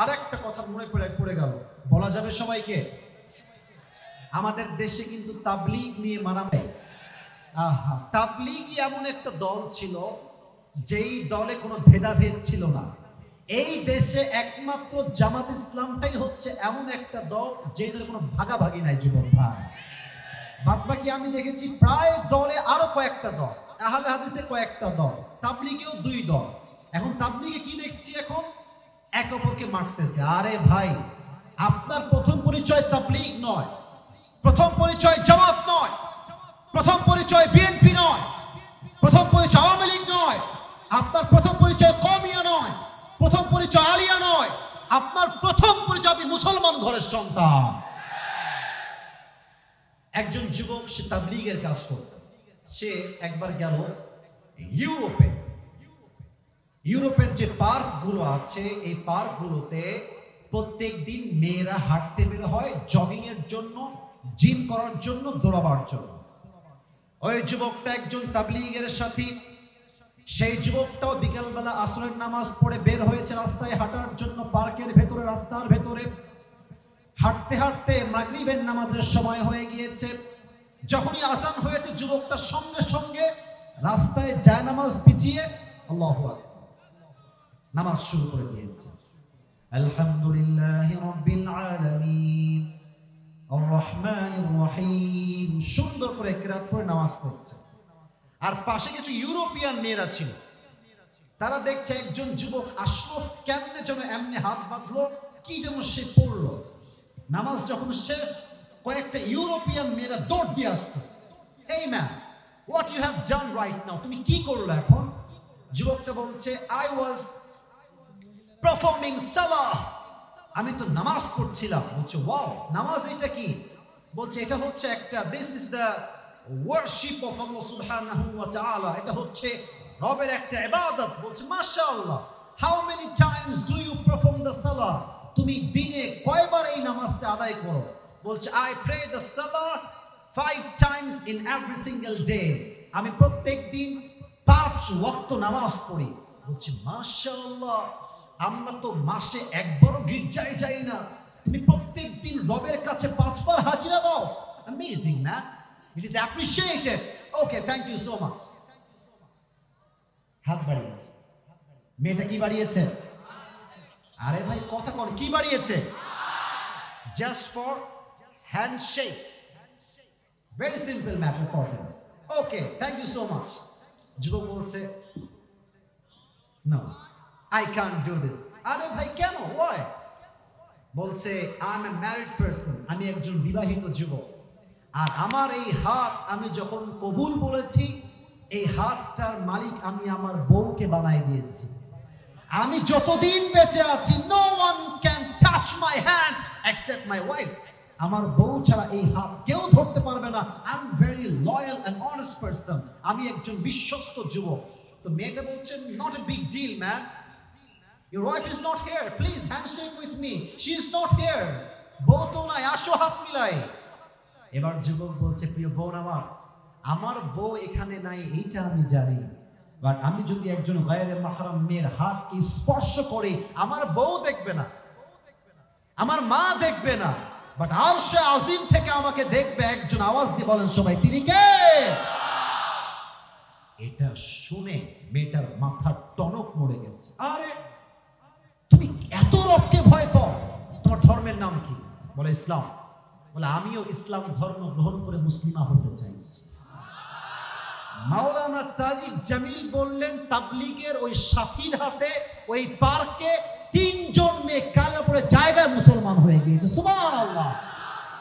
আর একটা কথা মনে পড়ে পড়ে গেল। বলা যাবে সবাইকে? আমাদের দেশে কিন্তু তাবলিগ নিয়ে মারামারি। আহা, তাবলিগই এমন একটা দল ছিল যেই দলে কোনো ভেদাভেদ ছিল না। এই দেশে একমাত্র জামাত ইসলামটাই হচ্ছে এমন একটা দল যেই দলে কোনো ভাগাভাগি নাই, যুবক ভাই। বাদ বাকি আমি দেখেছি প্রায় দলে আরও কয়েকটা দল, আহলে হাদিসে কয়েকটা দল, তাবলিগেও দুই দল। এখন তাবলিগে কি দেখছি এখন? এক অপরকে মারতেছে। আরে ভাই, আপনার প্রথম পরিচয় তাবলিগ নয়, প্রথম পরিচয় জামাত নয়, প্রথম পরিচয় বিএনপি নয়, প্রথম পরিচয় আওয়ামী লীগ নয়, আপনার প্রথম পরিচয় কমিয়া নয়, প্রথম পরিচয় আলিয়া নয়, আপনার প্রথম পরিচয় আপনি মুসলমান ঘরের সন্তান। একজন যুবক, সে তাবলিগের কাজ করত। সে একবার গেল ইউরোপে। ইউরোপের যে পার্কগুলো আছে, এই পার্কগুলোতে প্রত্যেক দিন মেয়েরা হাঁটতে বের হয় জগিং এর জন্য, জিম করার জন্য, দৌড়াবার জন্য। ওই যুবকটা একজন তাবলিগের সাথী। সেই যুবকটাও বিকেলবেলা আসরের নামাজ পড়ে বের হয়েছে রাস্তায় হাঁটার জন্য, পার্কের ভেতরে, রাস্তার ভেতরে। হাঁটতে হাঁটতে মাগরিবের নামাজের সময় হয়ে গিয়েছে। যখনই আসান হয়েছে, যুবকটা সঙ্গে সঙ্গে রাস্তায় যায় নামাজ পিছিয়ে আল্লাহ নামাজ শুরু করে দিয়েছে। আলহামদুলিল্লাহ রব্বিল আলামিন। আর রহমানির রহিম। সুন্দর করে কিরাত করে নামাজ পড়ছে। আর পাশে কিছু ইউরোপিয়ান মেয়েরা ছিল। তারা দেখছে একজন যুবক আসলো, কেমনে যেন এমনি হাত বাঁধলো, কি যেন সে পড়ল। নামাজ যখন শেষ, কয়েকটা ইউরোপিয়ান মেয়েরা দৌড় দিয়ে আসছে। এই ma'am what you have done right now তুমি কি করল এখন? যুবকটা বলছে আই ওয়াজ পারফর্মিং সালাহ আমি তো নামাজ পড়ছিলাম। বলছে ওয়াও নামাজ এটা কি? বলছে, এটা হচ্ছে একটা this is the worship of Allah সুবহানাহু ওয়া তাআলা। এটা হচ্ছে রবের একটা ইবাদত। বলছে, মাশাআল্লাহ how many times do you perform the সালাহ তুমি দিনে কয়বার এই নামাজটা আদায় করো? বলছে I pray the Salah five times in every single day আমি প্রত্যেক দিন পাঁচ ওয়াক্ত নামাজ পড়ি। বলছে, মাশাআল্লাহ আমরা তো মাসে একবারও গির্জায় যাই না। তুমি প্রত্যেক দিন রবের কাছে পাঁচবার হাজিরা দাও। Amazing man it is appreciated okay thank you so much হাত বাড়িয়েছে। মেয়েটা কি বাড়িয়েছে? আরে ভাই, কথা কর কি বাড়িয়েছে? Just for handshake very simple matter for him okay thank you so much যুবক বলছে no I can do this আরে ভাই, কেন? ওয়াই বলছে আই এম ম্যারিড পারসন আমি একজন বিবাহিত যুবক। আর আমার এই হাত আমি যখন কবুল বলেছি এই হাতটার মালিক আমি আমার বউকে বানাই দিয়েছি। আমি যতদিন বেঁচে আছি no one can touch my hand except my wife আমার বউ ছাড়া এই হাত কেউ ধরতে পারবে না। I am very loyal and honest person আমি একজন বিশ্বস্ত যুবক। তো মেয়েটা বলছেন not a big deal man Your wife is not here. Please handshake with me. She is not here. বউ তো নাই, আসো হাত মিলাই। এবার যুবক বলছে, প্রিয় বোন আমার আমার বউ এখানে নাই, এইটা আমি জানি। বাট আমি যদি একজন গায়ের মাহারাম মেয়ের হাতকে স্পর্শ করি, আমার বউ দেখবে না। আমার মা দেখবে না। বাট আর সে আজিম থেকে আমাকে দেখবে, একজন আওয়াজ দিয়ে বলেন সবাই, তিনি কে? এটা শুনে মেয়েটার মাথার টনক মরে গেছে। আরে! ধর্মের নাম কি? বলে ইসলাম। বলে, আমিও ইসলাম ধর্ম গ্রহণ করে মুসলিমা হতে চাই। মাওলানা তাজিব জামিল বললেন, তাবলিগের ওই সাথীর হাতে ওই পার্কে তিনজন মেয়ে কালো পরে জায়গায় মুসলমান হয়ে গিয়েছে। সুমা